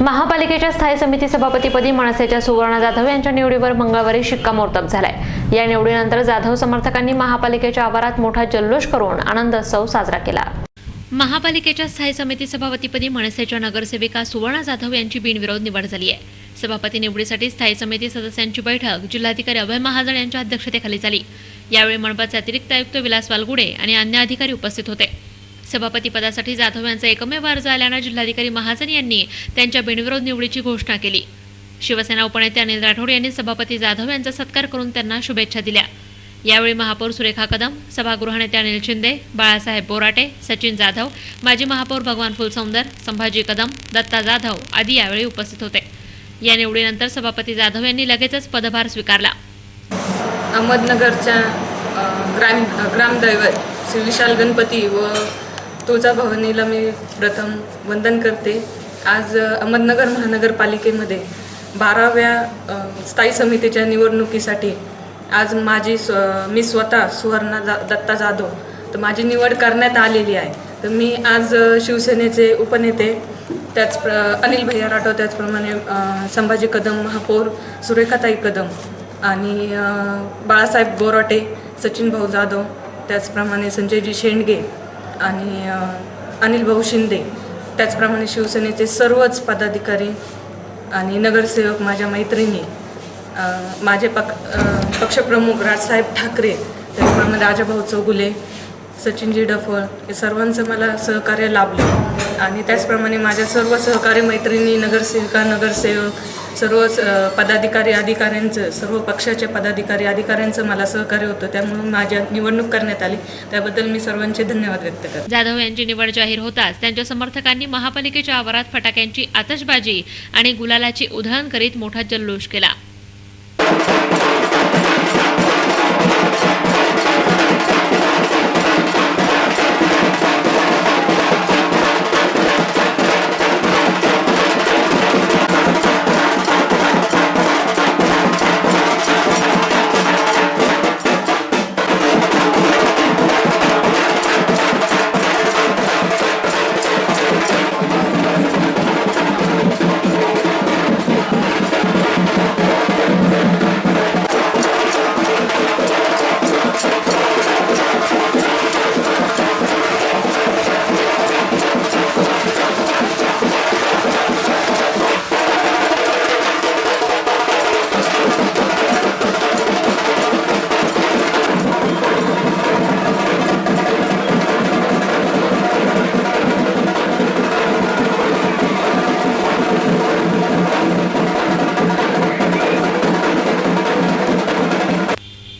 महापालिकेच्या स्थायी समिती सभापतीपदी मनसेच्या सुवर्ण जाधव यांच्या निवडीवर मंगळवारी शिक्कामोर्तब झालाय. या निवडीनंतर जाधव समर्थकांनी महापालिकेच्या आवारात मोठा जल्लोष करून आनंदोत्सव साजरा केला. महापालिकेच्या स्थायी समिती सभापतीपदी मनसेच्या नगरसेविका सुवर्णा जाधव यांची बिनविरोध निवड झाली आहे. सभापती निवडीसाठी स्थायी समिती सदस्यांची बैठक जिल्हाधिकारी अभय महाजन यांच्या अध्यक्षतेखाली झाली. यावेळी मनपाचे अतिरिक्त आयुक्त विलास वालगुडे आणि अन्य अधिकारी उपस्थित होते. सभापती पदासाठी जाधव यांचा एकमेव अर्ज आल्यानं जिल्हाधिकारी महाजन यांनी त्यांच्या बिनविरोध निवडीची घोषणा केली. शिवसेना उपनेते अनिल राठोड यांनी सभापती जाधव यांचा सत्कार करून त्यांना शुभेच्छा दिल्या. यावेळी महापौर सुरेखा कदम सभागृह नेते अनिल शिंदे बाळासाहेब बोराटे सचिन जाधव माजी महापौर भगवान फुलसौंदर संभाजी कदम दत्ता जाधव आदी यावेळी उपस्थित होते. या निवडीनंतर सभापती जाधव यांनी लगेचच पदभार स्वीकारला. अहमदनगरच्या ग्राम ग्रामदैवत श्री विशाल गणपती व तुळजाभवानीला मी प्रथम वंदन करते. आज अहमदनगर महानगरपालिकेमध्ये बाराव्या स्थायी समितीच्या निवडणुकीसाठी आज माझी स्व मी स्वतः सुवर्णा जा दत्ता जाधव तर माझी निवड करण्यात आलेली आहे. तर मी आज शिवसेनेचे उपनेते त्याच प्र अनिल भैया राठोड त्याचप्रमाणे संभाजी कदम महापौर सुरेखाताई कदम आणि बाळासाहेब बोराटे सचिन भाऊ जाधव त्याचप्रमाणे संजयजी शेंडगे आणि अनिल भाऊ शिंदे. त्याचप्रमाणे शिवसेनेचे सर्वच पदाधिकारी आणि नगरसेवक माझ्या मैत्रिणी माझे पक पक्षप्रमुख राजसाहेब ठाकरे त्याचप्रमाणे राजाभाऊ चौगुले सचिनजी डफळ हे सर्वांचं मला सहकार्य लाभलं. आणि त्याचप्रमाणे माझ्या सर्व सहकारी मैत्रिणी नगरसेविका नगरसेवक सर्वच पदाधिकारी अधिकाऱ्यांचं सर्व पक्षाचे पदाधिकारी अधिकाऱ्यांचं मला सहकार्य होतं त्यामुळे माझ्या निवडणूक करण्यात आली. त्याबद्दल मी सर्वांचे धन्यवाद व्यक्त करतो. जाधव यांची निवड जाहीर होताच त्यांच्या समर्थकांनी महापालिकेच्या आवारात फटाक्यांची आतषबाजी आणि गुलालाची उधळण करीत मोठा जल्लोष केला.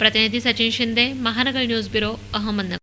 प्रतिनिधी सचिन शिंदे महानगर न्यूज ब्युरो अहमदनगर।